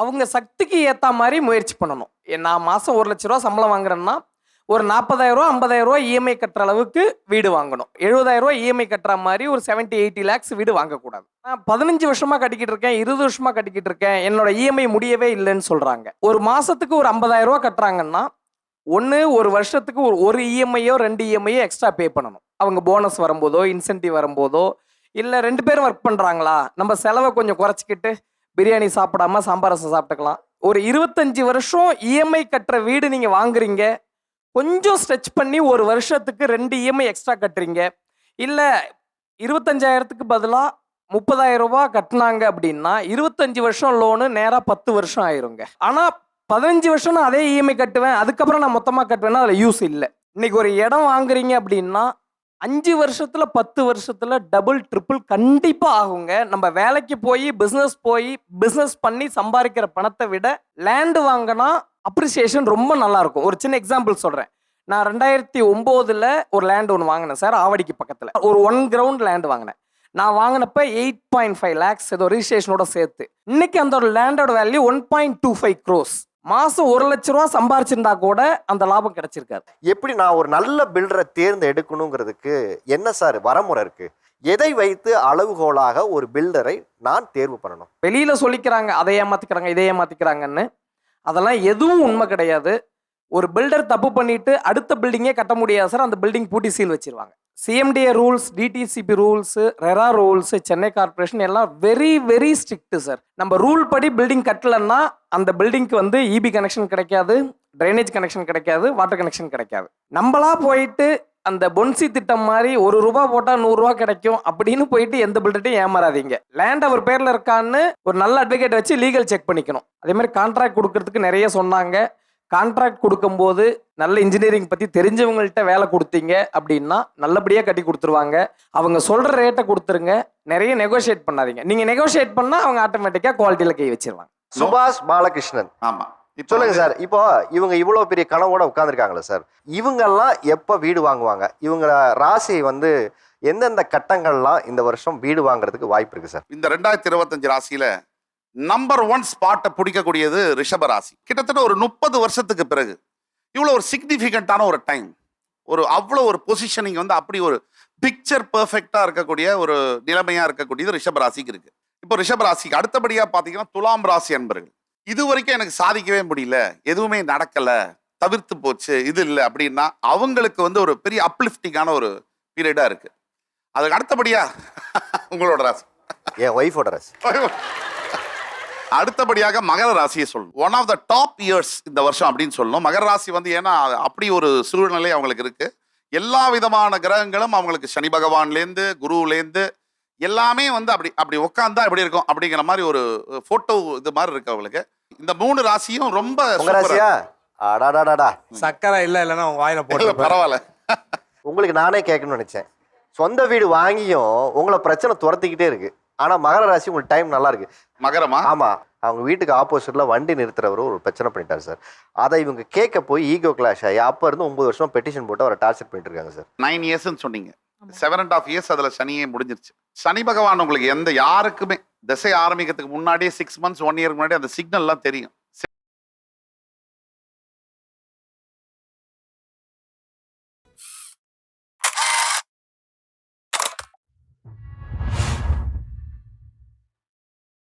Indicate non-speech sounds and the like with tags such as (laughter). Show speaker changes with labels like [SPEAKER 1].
[SPEAKER 1] அவங்க சக்திக்கு ஏற்ற மாதிரி முயற்சி பண்ணணும். நான் மாதம் ஒரு லட்ச ரூபா சம்பளம் வாங்குறேன்னா ஒரு நாற்பதாயிரரூவா ரூபா ரூபா இஎம்ஐ கட்டுற அளவுக்கு வீடு வாங்கணும். எழுபதாயிரரூவா இஎம்ஐ கட்டுற மாதிரி ஒரு 70 எயிட்டி லேக்ஸ் வீடு வாங்கக்கூடாது. நான் பதினஞ்சு வருஷமாக கட்டிக்கிட்டு இருக்கேன் இருபது வருஷமாக கட்டிக்கிட்டு இருக்கேன் என்னோட இஎம்ஐ முடியவே இல்லைன்னு சொல்கிறாங்க ஒரு மாதத்துக்கு ஒரு 50000 ரூபா கட்டுறாங்கன்னா ஒன்று ஒரு வருஷத்துக்கு ஒரு ஒரு இஎம்ஐயோ ரெண்டு இஎம்ஐயோ எக்ஸ்ட்ரா பே பண்ணணும். அவங்க போனஸ் வரும்போதோ இன்சென்டிவ் வரும்போதோ இல்லை ரெண்டு பேரும் ஒர்க் பண்ணுறாங்களா நம்ம செலவை கொஞ்சம் குறைச்சிக்கிட்டு பிரியாணி சாப்பிடாம சாம்பார் ரசம் சாப்பிட்டுக்கலாம். ஒரு இருபத்தஞ்சி வருஷம் இஎம்ஐ கட்டுற வீடு நீங்கள் வாங்குறீங்க. கொஞ்சம் ஸ்ட்ரெச் பண்ணி ஒரு வருஷத்துக்கு ரெண்டு இஎம்ஐ எக்ஸ்ட்ரா கட்டுறீங்க. இல்லை இருபத்தஞ்சாயிரத்துக்கு பதிலாக முப்பதாயிரம் ரூபா கட்டினாங்க அப்படின்னா இருபத்தஞ்சி வருஷம் லோனு நேராக பத்து வருஷம் ஆயிருங்க. ஆனால் பதினஞ்சு வருஷம் நான் அதே இஎம்ஐ கட்டுவேன். அதுக்கப்புறம் நான் மொத்தமாக கட்டுவேன்னா அதில் யூஸ் இல்லை. இன்னைக்கு ஒரு இடம் வாங்குறீங்க அப்படின்னா அஞ்சு வருஷத்துல பத்து வருஷத்துல டபுள் ட்ரிபிள் கண்டிப்பா ஆகுங்க. நம்ம வேலைக்கு போய் பிசினஸ் போய் பிசினஸ் பண்ணி சம்பாதிக்கிற பணத்தை விட லேண்டு வாங்கினா அப்ரிசியேஷன் ரொம்ப நல்லா இருக்கும். ஒரு சின்ன எக்ஸாம்பிள் சொல்றேன். நான் ரெண்டாயிரத்தி ஒம்போதுல ஒரு லேண்ட் ஒன்று வாங்கினேன் சார் ஆவடிக்கு பக்கத்தில். ஒரு ஒன் கிரவுண்ட் லேண்ட் வாங்கினேன். நான் வாங்கினப்ப எயிட் பாயிண்ட் ஃபைவ் லேக்ஸ் ஏதோ ரிஜிஸ்ட்ரேஷனோட சேர்த்து. இன்னைக்கு அந்த ஒரு லேண்டோட value one point two five crores மாசம் ஒரு லட்ச ரூபா சம்பாரிச்சிருந்தா கூட அந்த லாபம் கிடைச்சிருக்காது.
[SPEAKER 2] எப்படி நான் ஒரு நல்ல பில்டரை தேர்ந்தெடுக்கணுங்கிறதுக்கு என்ன சார் வரமுறை இருக்கு? எதை வைத்து அளவுகோலாக ஒரு பில்டரை நான் தேர்வு பண்ணணும்?
[SPEAKER 1] வெளியில சொல்லிக்கிறாங்க அதை ஏமாத்திக்கிறாங்க இதை ஏமாத்திக்கிறாங்கன்னு. அதெல்லாம் எதுவும் உண்மை கிடையாது. ஒரு பில்டர் தப்பு பண்ணிட்டு அடுத்த பில்டிங்கே கட்ட முடியாது சார். அந்த பில்டிங் பூட்டி சீல் வச்சிருவாங்க. CMDA rules DTCP rules RERA rules Chennai corporation எல்லாம் வெரி வெரி ஸ்ட்ரிக்ட்டு சார் நம்ம ரூல் படி பில்டிங் கட்டலன்னா அந்த பில்டிங்க்கு வந்து இபி கனெக்ஷன் கிடைக்காது ட்ரைனேஜ் கனெக்ஷன் கிடைக்காது வாட்டர் கனெக்ஷன் கிடைக்காது. நம்மளா போயிட்டு அந்த பொன்சி திட்டம் மாதிரி ஒரு ரூபா போட்டா நூறு ரூபா கிடைக்கும் அப்படின்னு போயிட்டு எந்த பில்டர்ட்டையும் ஏமாறாதீங்க. லேண்ட் அவர் பேர்ல இருக்கான்னு ஒரு நல்ல அட்வொகேட் வச்சு லீகல் செக் பண்ணிக்கணும். அதே மாதிரி கான்ட்ராக்ட் கொடுக்கறதுக்கு நிறைய சொன்னாங்க. கான்ட்ராக்ட் கொடுக்கும்போது நல்ல இன்ஜினியரிங் பத்தி தெரிஞ்சவங்கள்ட்ட வேலை கொடுத்தீங்க அப்படின்னா நல்லபடியா கட்டி கொடுத்துருவாங்க. அவங்க சொல்ற ரேட்டை கொடுத்துருங்க. நிறைய நெகோஷியேட் பண்ணாதீங்க. நீங்க நெகோஷியேட் பண்ணா அவங்க ஆட்டோமேட்டிக்கா குவாலிட்டியில கை வச்சிருவாங்க.
[SPEAKER 2] சுபாஷ் பாலகிருஷ்ணன்
[SPEAKER 3] ஆமா. இப்போ
[SPEAKER 2] சொல்லுங்க சார். இப்போ இவங்க இவ்வளவு பெரிய கனவோட உட்காந்துருக்காங்களே சார். இவங்கெல்லாம் எப்போ வீடு வாங்குவாங்க? இவங்க ராசி வந்து எந்தெந்த கட்டங்கள்லாம் இந்த வருஷம் வீடு வாங்குறதுக்கு வாய்ப்பு இருக்கு சார்?
[SPEAKER 3] இந்த ரெண்டாயிரத்தி இருபத்தஞ்சு ராசியில நம்பர் ஒன் ஸ்பாட்டை பிடிக்கக்கூடியது ரிஷப ராசி கிட்டத்தட்ட ஒரு முப்பது வருஷத்துக்கு பிறகு இவ்வளோ ஒரு சிக்னிஃபிகண்ட்டான ஒரு டைம் ஒரு அவ்வளோ ஒரு பொசிஷனிங் வந்து அப்படி ஒரு பிக்சர் பெர்ஃபெக்டாக இருக்கக்கூடிய ஒரு நிலைமையாக இருக்கக்கூடியது ரிஷப ராசிக்கு இருக்கு. இப்போ ரிஷப ராசிக்கு அடுத்தபடியாக பார்த்தீங்கன்னா துலாம் ராசி அன்பர்கள். இது வரைக்கும் எனக்கு சாதிக்கவே முடியல. எதுவுமே நடக்கல. தவிர்த்து போச்சு. இது இல்லை அப்படின்னா அவங்களுக்கு வந்து ஒரு பெரிய அப்லிஃப்டிங்கான ஒரு பீரியடாக இருக்கு. அதுக்கு அடுத்தபடியா உங்களோட ராசி.
[SPEAKER 2] என் ஒய்ஃபோட ராசி. (laughs)
[SPEAKER 3] அடுத்தபடியாக மகர ராசியை சொல்லணும் one of the top years இந்த வருஷம் அப்படின்னு சொல்லணும். மகர ராசி வந்து ஏன்னா அப்படி ஒரு சூழ்நிலை அவங்களுக்கு இருக்கு. எல்லா விதமான கிரகங்களும் அவங்களுக்கு சனி பகவான்லேருந்து குருவுலேருந்து எல்லாமே வந்து அப்படி அப்படி உட்காந்தா எப்படி இருக்கும் அப்படிங்கிற மாதிரி ஒரு போட்டோ இது மாதிரி இருக்கு அவங்களுக்கு. இந்த மூணு ராசியும் ரொம்ப
[SPEAKER 4] சக்கரை இல்ல இல்லைன்னா உங்க வாயில போட்டு
[SPEAKER 3] பரவாயில்ல.
[SPEAKER 2] உங்களுக்கு நானே கேட்கணும்னு நினைச்சேன். சொந்த வீடு வாங்கியும் உங்களை பிரச்சனை துரத்திக்கிட்டே இருக்கு. ஆனா மகர ராசி உங்களுக்கு டைம் நல்லா இருக்கு
[SPEAKER 3] மகரமா?
[SPEAKER 2] ஆமா. அவங்க வீட்டுக்கு ஆப்போசிட்ல வண்டி நிறுத்துறவர் ஒரு பிரச்சனை பண்ணிட்டார் சார். அதை இவங்க கேட்க போய் ஈகோ கிளாஷ் ஆகி அப்ப இருந்து ஒன்பது வருஷம் பெட்டிஷன் போட்டு அவரை டார்ச்சர் பண்ணிட்டு இருக்காங்க சார்.
[SPEAKER 3] நைன் இயர்ஸ்ன்னு சொன்னீங்க. செவன் அண்ட் ஆஃப் இயர்ஸ் அதில் சனியே முடிஞ்சிருச்சு. சனி பகவான் உங்களுக்கு எந்த யாருக்குமே திசை ஆரம்பிக்கிறதுக்கு முன்னாடியே சிக்ஸ் மந்த்ஸ் ஒன் இயருக்கு முன்னாடி அந்த சிக்னல்லாம் தெரியும்.